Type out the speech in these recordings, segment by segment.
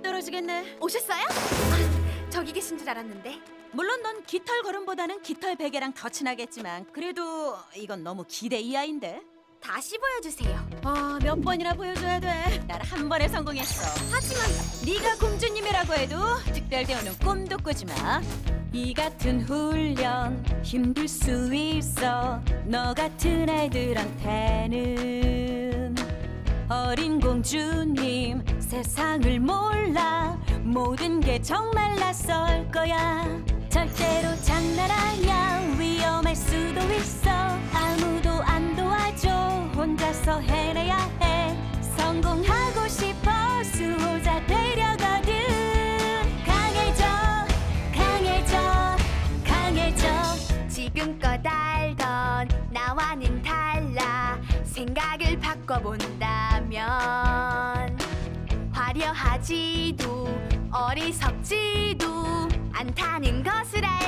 떨어지겠네. 오셨어요? 아, 저기 계신 줄 알았는데. 물론 넌 깃털 걸음보다는 깃털 베개랑 더 친하겠지만 그래도 이건 너무 기대 이하인데. 다시 보여주세요. 아, 몇 번이나 보여줘야 돼. 난한 번에 성공했어. 하지만 네가 공주님이라고 해도 특별 대우는 꿈도 꾸지 마. 이 같은 훈련 힘들 수 있어. 너 같은 애들한테 세상을 몰라. 모든 게 정말 낯설 거야. 절대로 장난 아니야 위험할 수도 있어. 아무도 안 도와줘. 혼자서 해내야 해. 성공하고 싶어 수호자 되려거든. 강해져 강해져 강해져. 지금껏 알던 나와는 달라. 생각을 바꿔본다면 하지도 어리석지도 않다는 것을 알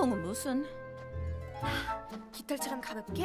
성공은 무슨? 깃털처럼 가볍게